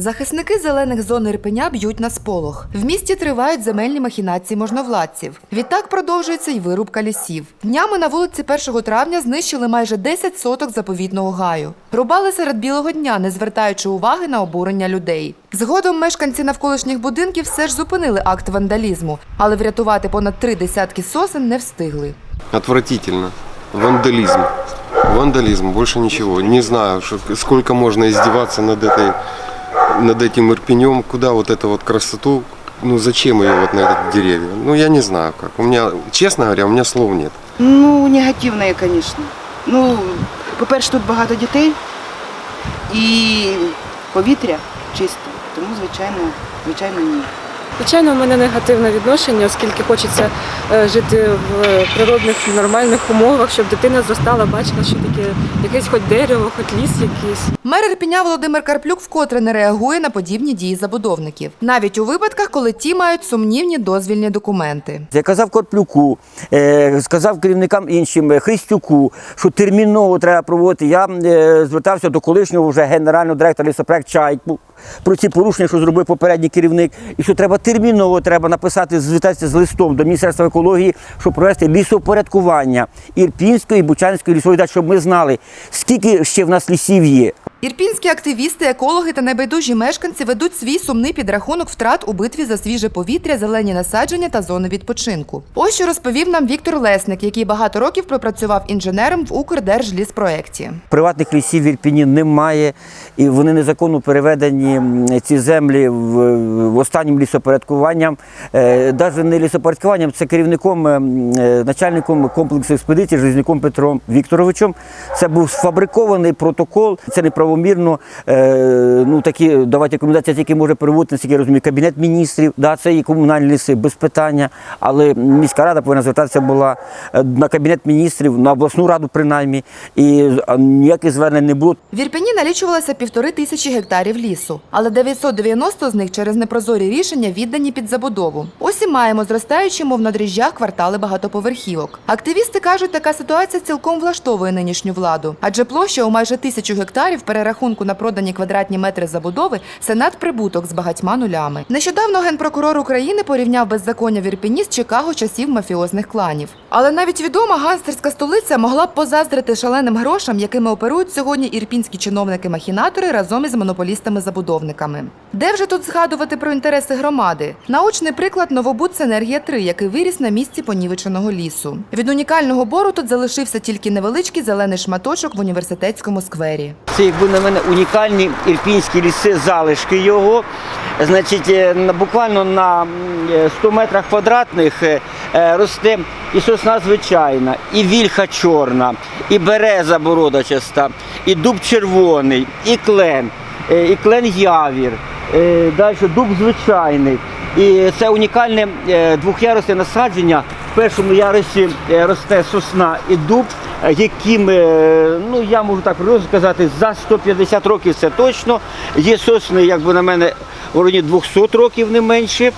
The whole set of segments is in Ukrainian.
Захисники зелених зон Ірпеня б'ють на сполох. В місті тривають земельні махінації можновладців. Відтак продовжується й вирубка лісів. Днями на вулиці 1 травня знищили майже 10 соток заповітного гаю. Рубали серед білого дня, не звертаючи уваги на обурення людей. Згодом мешканці навколишніх будинків все ж зупинили акт вандалізму, але врятувати понад три десятки сосен не встигли. Отвратительно Вандализм. Вандализм, больше ничего. Не знаю, что- сколько можно издеваться над этой, над этим Ирпенем, куда вот эту вот красоту, ну зачем ее вот на этот деревья? Ну я не знаю как. У меня, честно говоря, у меня слов нет. Ну, негативне, звісно. Ну, по-перше, тут багато дітей і повітря чисте. Тому, звичайно, звичайно, ні. Звичайно, у мене негативне відношення, оскільки хочеться е, жити в природних нормальних умовах, щоб дитина зростала, бачила, що таке якесь хоч дерево, хоч ліс якийсь. Мер Ірпеня Володимир Карплюк вкотре не реагує на подібні дії забудовників, навіть у випадках, коли ті мають сумнівні дозвільні документи. Я казав Корплюку, е, сказав керівникам іншим, е, Христюку, що терміново треба проводити. Я звертався до колишнього вже генерального директора лісопроект Чайку про ці порушення, що зробив попередній керівник, і що треба терміново треба написати, звітатися з листом до Міністерства екології, щоб провести лісопорядкування Ірпінської і Бучанської лісової щоб ми знали, скільки ще в нас лісів є. Ірпінські активісти, екологи та небайдужі мешканці ведуть свій сумний підрахунок втрат у битві за свіже повітря, зелені насадження та зони відпочинку. Ось що розповів нам Віктор Лесник, який багато років пропрацював інженером в Укрдержліспроекті. Приватних лісів в Ірпіні немає, і вони незаконно переведені ці землі в, останнім лісопорядкуванням. Навіть не лісопорядкуванням, це керівником, ем, е, начальником комплексу експедиції Железняком Петром Вікторовичем. Це був сфабрикований протокол. Це неправомірно. Е, Ну такі давати рекомендації, тільки може переводити, наскільки я розумію, кабінет міністрів. Да, це і комунальні ліси без питання. Але міська рада повинна звертатися була е, на кабінет міністрів, на обласну раду принаймні. І ніяких звернень не було. В Ірпені налічувалося півтори тисячі гектарів лісу, але 990 з них через непрозорі рішення віддані під забудову. Ось і маємо зростаючі, мов на дріжджах, квартали багатоповерхівок. Активісти кажуть, така ситуація цілком влаштовує нинішню владу, адже площа у майже тисячу гектарів в перерахунку на продані квадратні метри забудови це надприбуток з багатьма нулями. Нещодавно генпрокурор України порівняв беззаконня в Ірпені з Чикаго часів мафіозних кланів. Але навіть відома ганстерська столиця могла б позаздрити шаленим грошам, якими оперують сьогодні ірпінські чиновники-махінатори разом із монополістами-забудовниками. Де вже тут згадувати про інтереси громади? Научний приклад Новобуд Синергія 3 який виріс на місці понівеченого лісу. Від унікального бору тут залишився тільки невеличкий зелений шматочок в університетському сквері. Це якби на мене унікальні ірпінські ліси, залишки його. Значить, е, буквально на е, 100 метрах квадратних е, е, росте і сосна звичайна, і вільха чорна, і береза бородочаста, і дуб червоний, і клен, е, і клен явір, е, далі дуб звичайний. І це унікальне е, двохярусне насадження. Першому ярусі е, росте сосна і дуб, е, яким, е, ну я можу так розказати, за 150 років це точно. Є сосни, якби на мене, в районі 200 років не менше.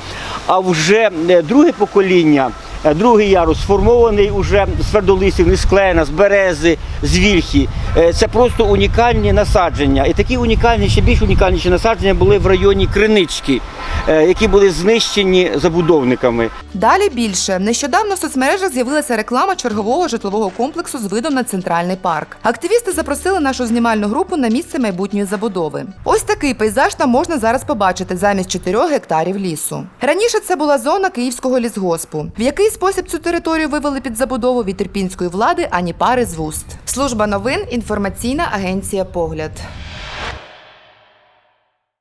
А вже друге покоління, другий ярус сформований уже з твердолисів, не з з берези, з вільхи. Е, Це просто унікальні насадження. І такі унікальні, ще більш унікальніші насадження були в районі Кринички, е, які були знищені забудовниками. Далі більше нещодавно в соцмережах з'явилася реклама чергового житлового комплексу з видом на центральний парк. Активісти запросили нашу знімальну групу на місце майбутньої забудови. Ось такий пейзаж там можна зараз побачити замість 4 гектарів лісу. Раніше це була зона київського лісгоспу. В який спосіб цю територію вивели під забудову від ірпінської влади ані пари з вуст. Служба новин інформаційна агенція Погляд.